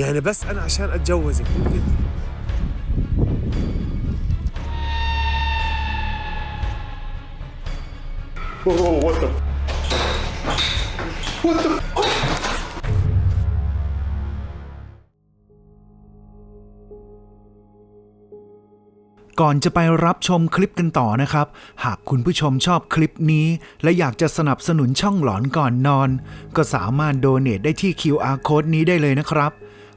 يعني بس انا عشان اتجوزك ممكن Whoa, what the? What the? ก่อนจะไปรับชมคลิปกันต่อนะครับ หากคุณผู้ชมชอบคลิปนี้ และอยากจะสนับสนุนช่องหลอนก่อนนอน ก็สามารถโดเน a ได้ที่ QR code นี้ได้เลยนะครับ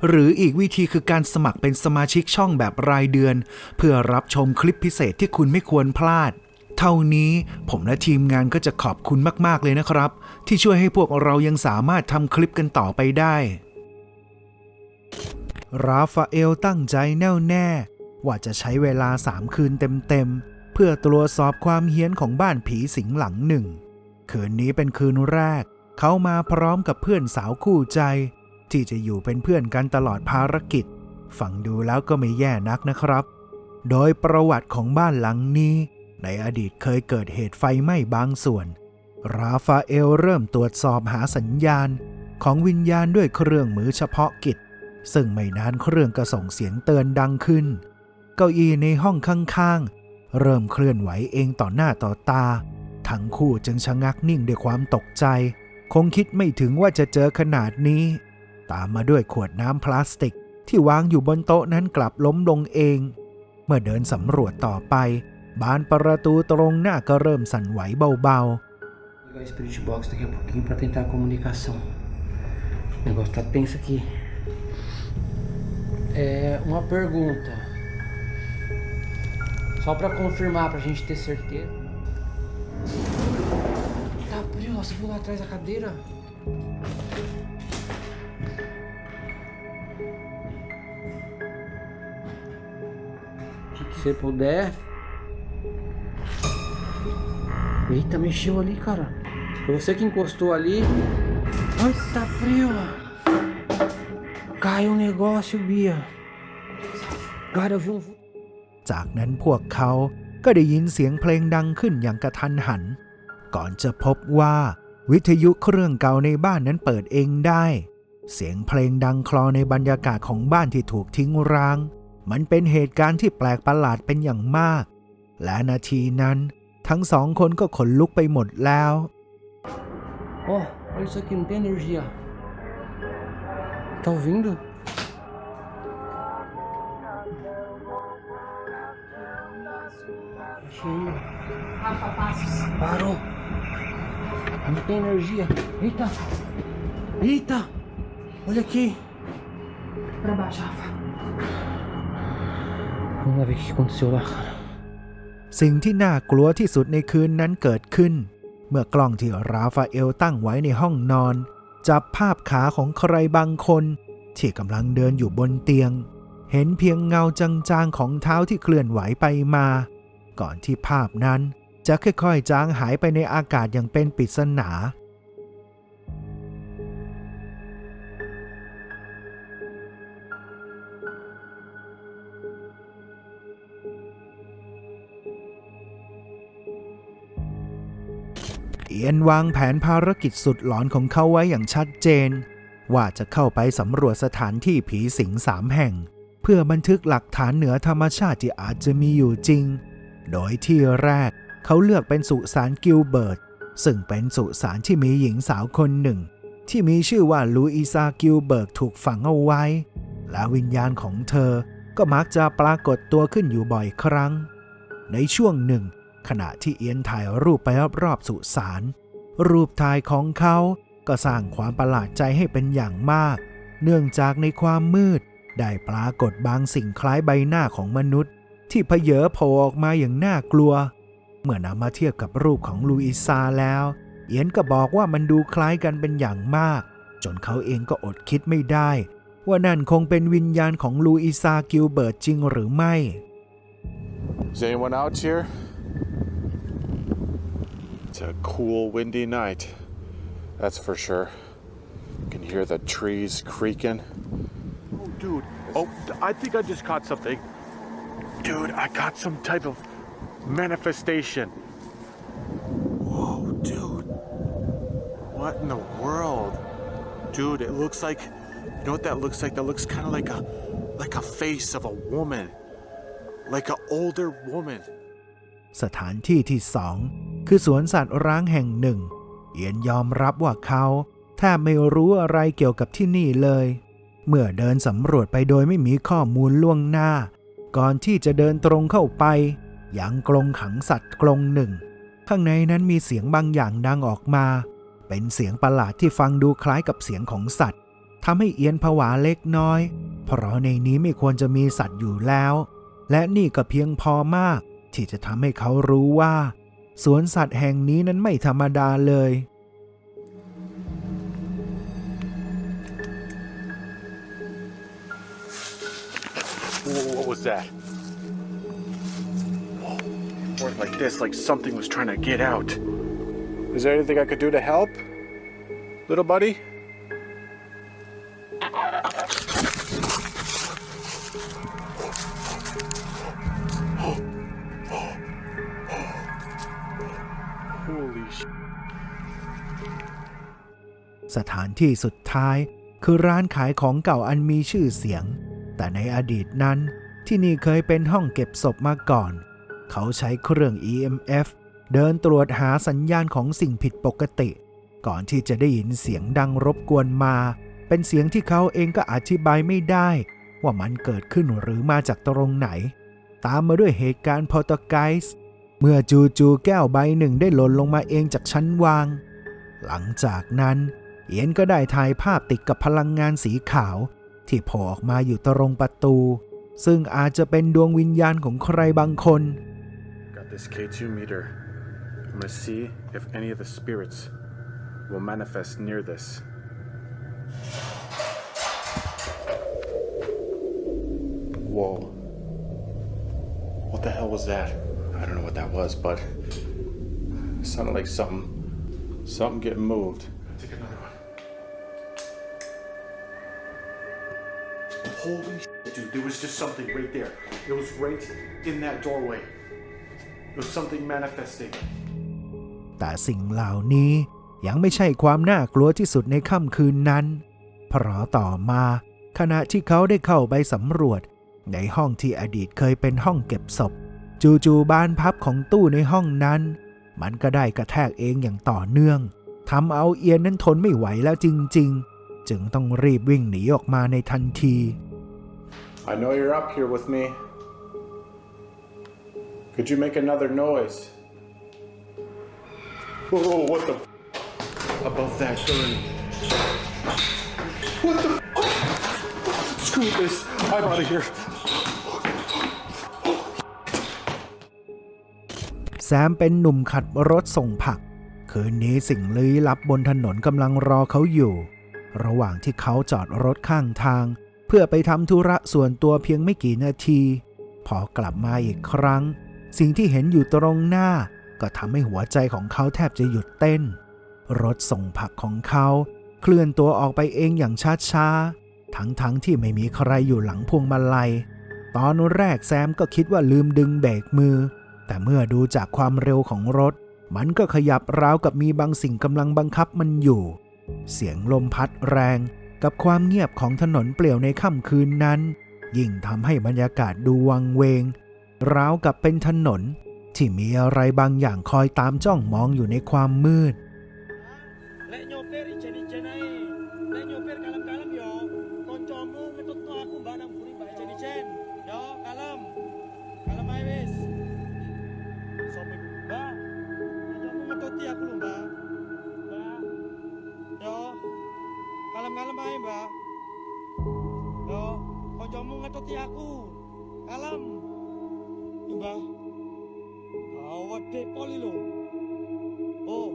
หรืออีกวิธีคือการสมัครเป็นสมาชิกช่องแบบรายเดือน เพื่อรับชมคลิปพิเศษที่คุณไม่ควรพลาด เท่านี้ผมและทีมงานก็จะขอบคุณมาก ๆ เลยนะครับ ที่ช่วยให้พวกเรายังสามารถทำคลิปกันต่อไปได้ราฟาเอลตั้งใจแน่วแน่ ว่าจะใช้เวลาสามคืนเต็ม ๆ เพื่อตรวจสอบความเฮี้ยนของบ้านผีสิงหลังหนึ่ง คืนนี้เป็นคืนแรก เขามาพร้อมกับเพื่อนสาวคู่ใจ ที่จะอยู่เป็นเพื่อนกันตลอดภารกิจ ฟังดูแล้วก็ไม่แย่นักนะครับ โดยประวัติของบ้านหลังนี้ ในอดีตเคยเกิดเหตุไฟไหม้บางส่วน ราฟาเอลเริ่มตรวจสอบหาสัญญาณของวิญญาณด้วยเครื่องมือเฉพาะกิจ ซึ่งไม่นานเครื่องก็ส่งเสียงเตือนดังขึ้น เก้าอี้ในห้องข้างๆ เริ่มเคลื่อนไหวเองต่อหน้าต่อตา ทั้งคู่จึงชะงักนิ่งด้วยความตกใจ คงคิดไม่ถึงว่าจะเจอขนาดนี้ ตามมาด้วยขวดน้ำพลาสติกที่วางอยู่บนโต๊ะนั้นกลับล้มลงเอง เมื่อเดินสำรวจต่อไป บานประตูตรงหน้าก็เริ่มสั่นไหวเบา Vou ligar o Spirit Box daqui a pouquinho pra tentar a comunicação. O negócio tá tenso aqui. É uma pergunta. Só pra confirmar, pra gente ter certeza. Tá, Bril, você viu lá atrás da cadeira? Você puder. Eita, mexeu ali, cara. Foi você que encostou ali. Ai, tá frio. Caiu um negócio, Bia. Cara, eu vi um. จากนั้นพวกเขาก็ได้ยินเสียงเพลงดังขึ้นอย่างกระทันหัน ก่อนจะพบว่าวิทยุเครื่องเก่าในบ้านนั้นเปิดเองได้ เสียงเพลงดังคลอในบรรยากาศของบ้านที่ถูกทิ้งร้าง มันเป็นเหตุการณ์ที่แปลกประหลาดเป็นอย่างมาก และนาทีนั้นทั้งสองคนก็ขนลุกไปหมดแล้ว Ó, olha isso aqui, não tem energia. Tá ouvindo? Achei. Rafa Passos, Parou. Não tem energia. Eita. Eita. Olha aqui. pra baixo, Rafa. Vamos lá ver o que aconteceu lá, cara. สิ่งที่น่ากลัวที่สุดในคืนนั้นเกิดขึ้น เมื่อกล้องที่ราฟาเอลตั้งไว้ในห้องนอน จับภาพขาของใครบางคน ที่กำลังเดินอยู่บนเตียง เห็นเพียงเงาจางๆของเท้าที่เคลื่อนไหวไปมา ก่อนที่ภาพนั้นจะค่อยๆจางหายไปในอากาศอย่างเป็นปริศนา เอียนวางแผนภารกิจสุดหลอนของเขาไว้อย่างชัดเจน ว่าจะเข้าไปสำรวจสถานที่ผีสิงสามแห่ง เพื่อบันทึกหลักฐานเหนือธรรมชาติที่อาจจะมีอยู่จริง โดยที่แรกเขาเลือกเป็นสุสานกิลเบิร์ตซึ่งเป็นสุสานที่มีหญิงสาวคนหนึ่ง ที่มีชื่อว่าลูอิซากิลเบิร์กถูกฝังเอาไว้ และวิญญาณของเธอก็มักจะปรากฏตัวขึ้นอยู่บ่อยครั้ง ในช่วงหนึ่ง ขณะที่เอียนถ่ายรูปไปรอบๆสุสาน รูปถ่ายของเขาก็สร้างความประหลาดใจให้เป็นอย่างมาก เนื่องจากในความมืด ได้ปรากฏบางสิ่งคล้ายใบหน้าของมนุษย์ ที่เพเยอโผล่ออกมาอย่างน่ากลัว เมื่อนำมาเทียบกับรูปของลูอิซาแล้ว เอียนก็บอกว่ามันดูคล้ายกันเป็นอย่างมาก จนเขาเองก็อดคิดไม่ได้ ว่านั่นคงเป็นวิญญาณของลูอิซากิลเบิร์ตจริงหรือไม่ Is anyone out here? It's a cool, windy night. That's for sure. You can hear the trees creaking. Oh, dude. Oh, I think I just caught something. Dude, I got some type of manifestation. Whoa, dude. What in the world? Dude, it looks like You know what that looks like? That looks kind of like a like a face of a woman. Like an older woman. สถานที่ที่สอง คือสวนสัตว์ร้างแห่งหนึ่ง เอียนยอมรับว่าเขาแทบไม่รู้อะไรเกี่ยวกับที่นี่เลย เมื่อเดินสำรวจไปโดยไม่มีข้อมูลล่วงหน้า ก่อนที่จะเดินตรงเข้าไป ยังกรงขังสัตว์กรงหนึ่ง ข้างในนั้นมีเสียงบางอย่างดังออกมา เป็นเสียงประหลาดที่ฟังดูคล้ายกับเสียงของสัตว์ทำให้เอียนผวาเล็กน้อย เพราะในนี้ไม่ควรจะมีสัตว์อยู่แล้ว และนี่ก็เพียงพอมาก ที่จะทำให้เขารู้ว่า สวนสัตว์แห่งนี้นั้นไม่ธรรมดาเลย Whoa, what was that? Whoa. Or like this, like something was trying to get out. Is there anything I could do to help? Little buddy? สถานที่สุดท้ายคือร้านขายของเก่าอันมีชื่อเสียง แต่ในอดีตนั้นที่นี่เคยเป็นห้องเก็บศพมาก่อน เขาใช้เครื่อง EMF เดินตรวจหาสัญญาณของสิ่งผิดปกติ ก่อนที่จะได้ยินเสียงดังรบกวนมา เป็นเสียงที่เขาเองก็อธิบายไม่ได้ ว่ามันเกิดขึ้นหรือมาจากตรงไหน ตามมาด้วยเหตุการณ์พอตไกส์เมื่อจู่ๆแก้วใบหนึ่งได้หล่นลงมาเองจากชั้นวาง หลังจากนั้น เอียนก็ได้ถ่ายภาพติดกับพลังงานสีขาว ที่โผล่ออกมาอยู่ตรงประตู ซึ่งอาจจะเป็นดวงวิญญาณของใครบางคน Got this K2 meter. I'm gonna see if any of the spirits will manifest near this. Whoa. What the hell was that? I don't know what that was, but it sounded like something something getting moved. Take another Holy shit, dude, there was just something right there. It was right in that doorway. It was something manifesting. แต่สิ่งเหล่านี้ยังไม่ใช่ความน่ากลัวที่สุดในค่ำคืนนั้น เพราะต่อมาขณะที่เขาได้เข้าไปสำรวจ ในห้องที่อดีตเคยเป็นห้องเก็บศพ จู่ๆบานพับของตู้ในห้องนั้น มันก็ได้กระแทกเองอย่างต่อเนื่องทำเอาเอียนนั้นทนไม่ไหวแล้วจริง ๆ จึงต้องรีบวิ่งหนีออกมาในทันที I know you're up here with me. Could you make another noise? Whoa, what the? Above that gurney. What the? Oh, Screw this. I'm out of here. แซมเป็นหนุ่มขัดรถส่งผัก คืนนี้สิ่งลี้ลับบนถนนกำลังรอเขาอยู่ ระหว่างที่เขาจอดรถข้างทาง เพื่อไปทำธุระส่วนตัวเพียงไม่กี่นาที พอกลับมาอีกครั้ง สิ่งที่เห็นอยู่ตรงหน้า ก็ทำให้หัวใจของเขาแทบจะหยุดเต้น รถส่งผักของเขาเคลื่อนตัวออกไปเองอย่างช้าๆ ทั้งๆทที่ไม่มีใครอยู่หลังพวงมาลัย ตอนแรกแซมก็คิดว่าลืมดึงเบรกมือ แต่เมื่อดูจากความเร็วของรถ มันก็ขยับราวกับมีบางสิ่งกำลังบังคับมันอยู่ เสียงลมพัดแรง กับความเงียบของถนนเปลี่ยวในค่ำคืนนั้น ยิ่งทำให้บรรยากาศดูวังเวง ราวกับเป็นถนนที่มีอะไรบางอย่างคอยตามจ้องมองอยู่ในความมืด Kalem-kalem ae, Mbak. Yo, koncomu ngetuti aku. Kalem. Yo, Mbak. Gawat de polilo. Oh.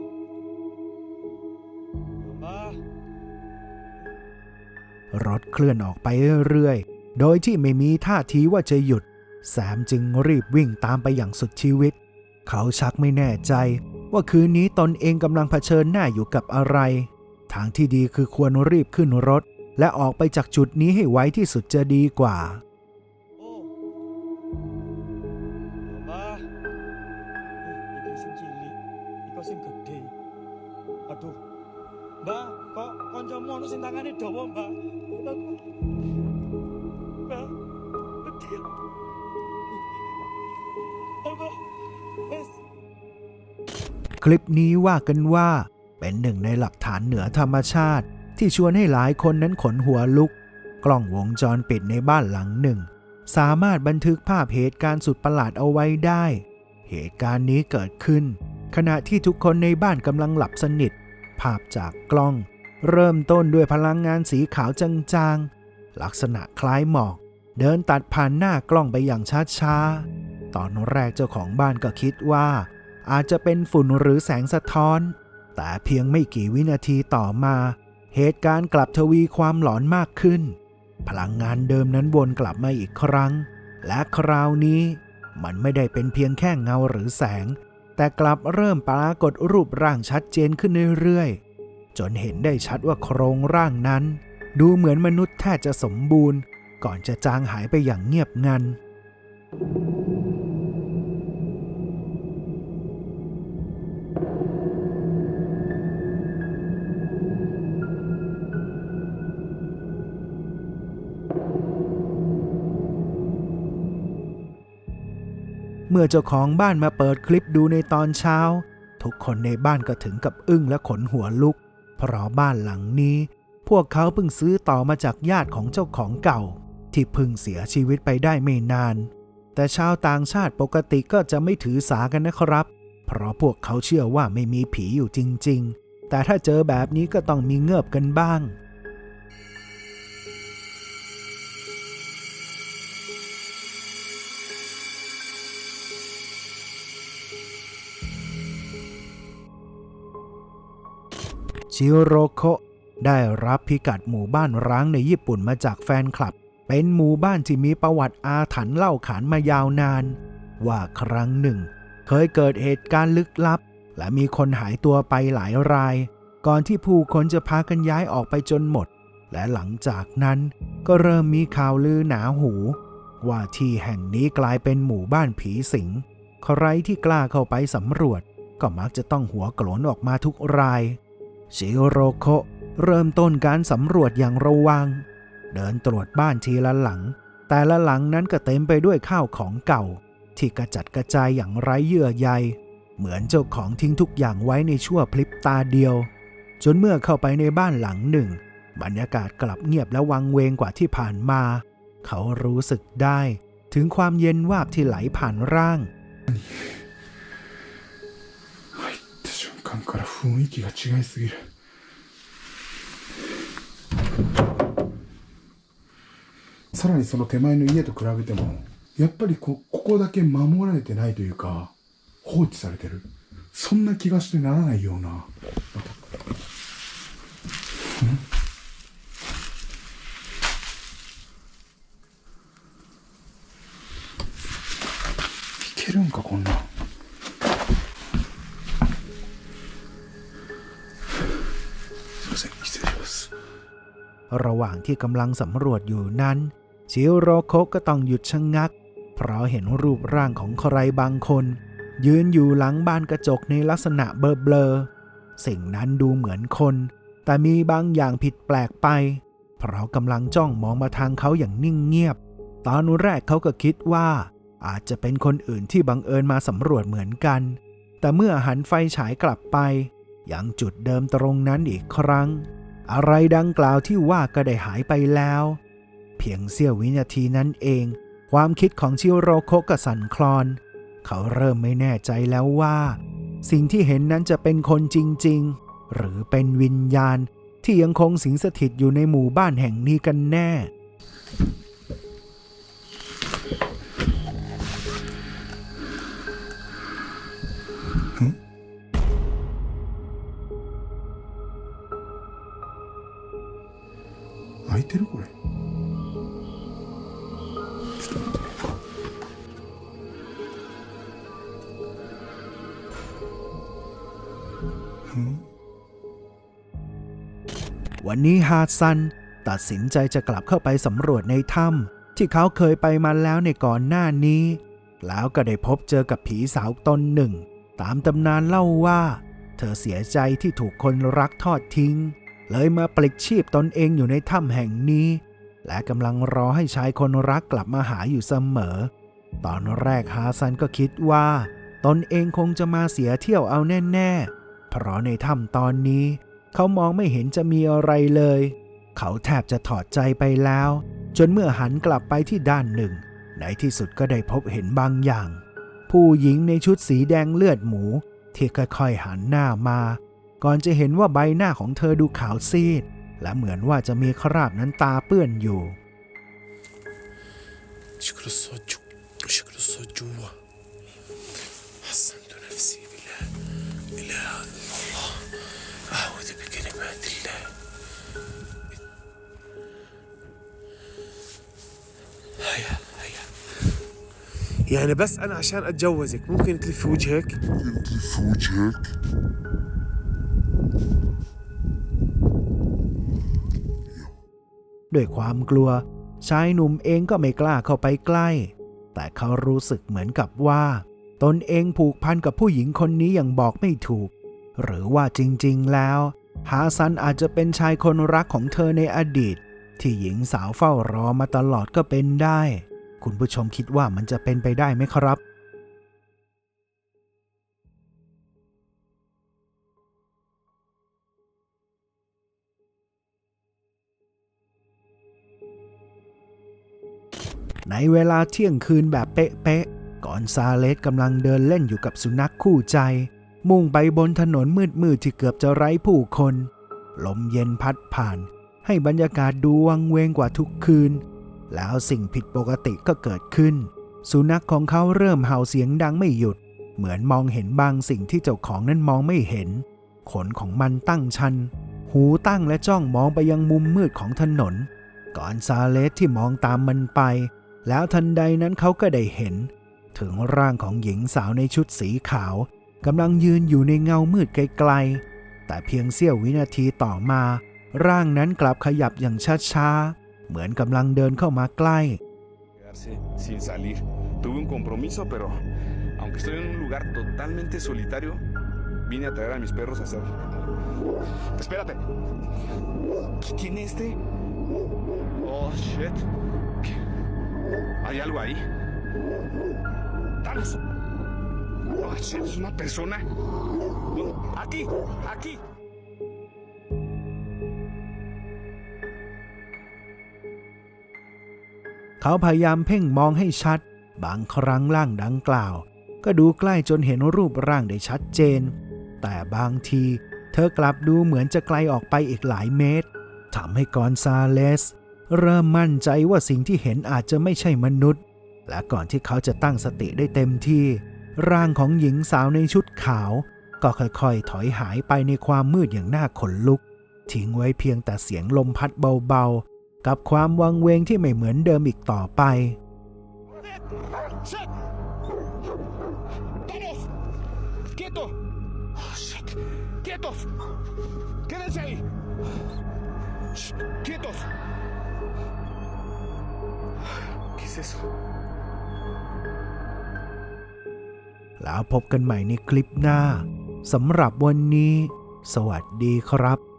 Mbak. รถเคลื่อนออกไปเรื่อยๆ โดยที่ไม่มีท่าทีว่าจะหยุด แซมจึงรีบวิ่งตามไปอย่างสุดชีวิต เขาชักไม่แน่ใจว่าคืนนี้ตนเองกำลังเผชิญหน้าอยู่กับอะไร ทางที่ดีคือควรรีบขึ้นรถ และออกไปจากจุดนี้ให้ไวที่สุดจะดีกว่า คลิปนี้ว่ากันว่า เป็นหนึ่งในหลักฐานเหนือธรรมชาติ ที่ชวนให้หลายคนนั้นขนหัวลุก กล้องวงจรปิดในบ้านหลังหนึ่ง สามารถบันทึกภาพเหตุการณ์สุดประหลาดเอาไว้ได้ เหตุการณ์นี้เกิดขึ้น ขณะที่ทุกคนในบ้านกำลังหลับสนิท ภาพจากกล้อง เริ่มต้นด้วยพลังงานสีขาวจางๆ ลักษณะคล้ายหมอกเดินตัดผ่านหน้ากล้องไปอย่างช้าๆ ตอนแรกเจ้าของบ้านก็คิดว่า อาจจะเป็นฝุ่นหรือแสงสะท้อน แต่เพียงไม่กี่วินาทีต่อมา เหตุการณ์กลับทวีความหลอนมากขึ้น พลังงานเดิมนั้นวนกลับมาอีกครั้ง และคราวนี้ มันไม่ได้เป็นเพียงแค่เงาหรือแสง แต่กลับเริ่มปรากฏรูปร่างชัดเจนขึ้นเรื่อยๆ จนเห็นได้ชัดว่าโครงร่างนั้น ดูเหมือนมนุษย์แทบจะสมบูรณ์ ก่อนจะจางหายไปอย่างเงียบงัน เมื่อเจ้าของบ้านมาเปิดคลิปดูในตอนเช้า ทุกคนในบ้านก็ถึงกับอึ้งและขนหัวลุก เพราะบ้านหลังนี้ พวกเขาเพิ่งซื้อต่อมาจากญาติของเจ้าของเก่า ที่เพิ่งเสียชีวิตไปได้ไม่นาน แต่ชาวต่างชาติปกติก็จะไม่ถือสากันนะครับ เพราะพวกเขาเชื่อว่าไม่มีผีอยู่จริง ๆ แต่ถ้าเจอแบบนี้ก็ต้องมีเงือบกันบ้าง ชิโรโคได้รับพิกัดหมู่บ้านร้างในญี่ปุ่นมาจากแฟนคลับ เป็นหมู่บ้านที่มีประวัติอาถรรพ์เล่าขานมายาวนาน ว่าครั้งหนึ่ง เคยเกิดเหตุการณ์ลึกลับ และมีคนหายตัวไปหลายราย ก่อนที่ผู้คนจะพากันย้ายออกไปจนหมด และหลังจากนั้นก็เริ่มมีข่าวลือหนาหู ว่าที่แห่งนี้กลายเป็นหมู่บ้านผีสิง ใครที่กล้าเข้าไปสำรวจ ก็มักจะต้องหัวโกรนออกมาทุกราย ชิโรโคะเริ่มต้นการสำรวจอย่างระวัง เดินตรวจบ้านทีละหลัง แต่ละหลังนั้นก็เต็มไปด้วยข้าวของเก่า ที่กระจัดกระจายอย่างไร้เยื่อใย เหมือนเจ้าของทิ้งทุกอย่างไว้ในชั่วพลิบตาเดียว จนเมื่อเข้าไปในบ้านหลังหนึ่ง บรรยากาศกลับเงียบและวังเวงกว่าที่ผ่านมา เขารู้สึกได้ ถึงความเย็นวาบที่ไหลผ่านร่าง った瞬間から雰囲気が違いすぎる。さらにその手前の家と比べてもやっぱりこここだけ守られてないというか放置されてる。そんな気がしてならないような。 ระหว่างที่กำลังสำรวจอยู่นั้นชิโรโคก็ต้องหยุดชะงงัก เพราะเห็นรูปร่างของใครบางคน ยืนอยู่หลังบานกระจกในลักษณะเบลอๆสิ่งนั้นดูเหมือนคน แต่มีบางอย่างผิดแปลกไป เพราะกำลังจ้องมองมาทางเขาอย่างนิ่งเงียบ ตอนแรกเขาก็คิดว่า อาจจะเป็นคนอื่นที่บังเอิญมาสำรวจเหมือนกัน แต่เมื่อหันไฟฉายกลับไปยังจุดเดิมตรงนั้นอีกครั้ง อะไรดังกล่าวที่ว่าก็ได้หายไปแล้ว เพียงเสี้ยววินาทีนั้นเอง ความคิดของชิโรโคก็สั่นคลอน เขาเริ่มไม่แน่ใจแล้วว่า สิ่งที่เห็นนั้นจะเป็นคนจริง ๆ หรือเป็นวิญญาณที่ยังคงสิงสถิตอยู่ในหมู่บ้านแห่งนี้กันแน่ 開いてるこれちょっと待ってねうん วันนี้ฮาซัน ตัดสินใจจะกลับเข้าไปสำรวจในถ้ำที่เขาเคยไปมาแล้วในก่อนหน้านี้ แล้วก็ได้พบเจอกับผีสาวตนหนึ่ง ตามตำนานเล่าว่า เธอเสียใจที่ถูกคนรักทอดทิ้ง เลยมาปลิกชีพตนเองอยู่ในถ้ำแห่งนี้ และกำลังรอให้ชายคนรักกลับมาหาอยู่เสมอ ตอนแรกฮาซันก็คิดว่า ตนเองคงจะมาเสียเที่ยวเอาแน่ๆ เพราะในถ้ำตอนนี้ เขามองไม่เห็นจะมีอะไรเลย เขาแทบจะถอดใจไปแล้ว จนเมื่อหันกลับไปที่ด้านหนึ่ง ในที่สุดก็ได้พบเห็นบางอย่าง ผู้หญิงในชุดสีแดงเลือดหมูที่ค่อยๆหันหน้ามา ก่อนจะเห็นว่าใบหน้าของเธอดูขาวซีด และเหมือนว่าจะมีคราบน้ำตาเปื้อนอยู่ شكر الصوت شكر الصوت جوا حسنت نفسي بالله إله إلا الله أعوذ بكلمات الله هيا هيا يعني بس أنا عشان أتجوزك ممكن تلفي وجهك في وجهك ด้วยความกลัว ชายหนุ่มเองก็ไม่กล้าเข้าไปใกล้ แต่เขารู้สึกเหมือนกับว่า ตนเองผูกพันกับผู้หญิงคนนี้อย่างบอกไม่ถูก หรือว่าจริงๆแล้ว ฮาซันอาจจะเป็นชายคนรักของเธอในอดีต ที่หญิงสาวเฝ้ารอมาตลอดก็เป็นได้ คุณผู้ชมคิดว่ามันจะเป็นไปได้ไหมครับ ในเวลาเที่ยงคืนแบบเป๊ะๆ ก่อนซาเลสกำลังเดินเล่นอยู่กับสุนัขคู่ใจ มุ่งไปบนถนนมืดๆที่เกือบจะไร้ผู้คน ลมเย็นพัดผ่าน ให้บรรยากาศดูวังเวงกว่าทุกคืน แล้วสิ่งผิดปกติก็เกิดขึ้น สุนัขของเขาเริ่มเห่าเสียงดังไม่หยุด เหมือนมองเห็นบางสิ่งที่เจ้าของนั้นมองไม่เห็น ขนของมันตั้งชัน หูตั้งและจ้องมองไปยังมุมมืดของถนน ก่อนซาเลสที่มองตามมันไป แล้วทันใดนั้นเขาก็ได้เห็น ถึงร่างของหญิงสาวในชุดสีขาวกำลังยืนอยู่ในเงามืดไกลๆ แต่เพียงเสี้ยววินาทีต่อมา ร่างนั้นกลับขยับอย่างช้าๆ เหมือนกำลังเดินเข้ามาใกล้ aunque estoy en un ¿Hay algo ahí? ¡Vamos! Oh, es una persona. No, Aquí, aquí. เขาพยายามเพ่งมองให้ชัด บางครั้งร่างดังกล่าว ก็ดูใกล้จนเห็นรูปร่างได้ชัดเจน แต่บางทีเธอกลับดูเหมือนจะไกลออกไปอีกหลายเมตรทำให้กอนซาเลส เริ่มมั่นใจว่าสิ่งที่เห็นอาจจะไม่ใช่มนุษย์ และก่อนที่เขาจะตั้งสติได้เต็มที่ ร่างของหญิงสาวในชุดขาว ก็ค่อยๆ ถอยหายไปในความมืดอย่างน่าขนลุก ทิ้งไว้เพียงแต่เสียงลมพัดเบาๆ กับความวังเวงที่ไม่เหมือนเดิมอีกต่อไป ¡Quieto! Oh, shit. ¡Quietos! ¡Quédense ahí! Shh, ¡Quietos! ¿Qué es eso? แล้วพบกันใหม่ในคลิปหน้าสำหรับวันนี้ สวัสดีครับ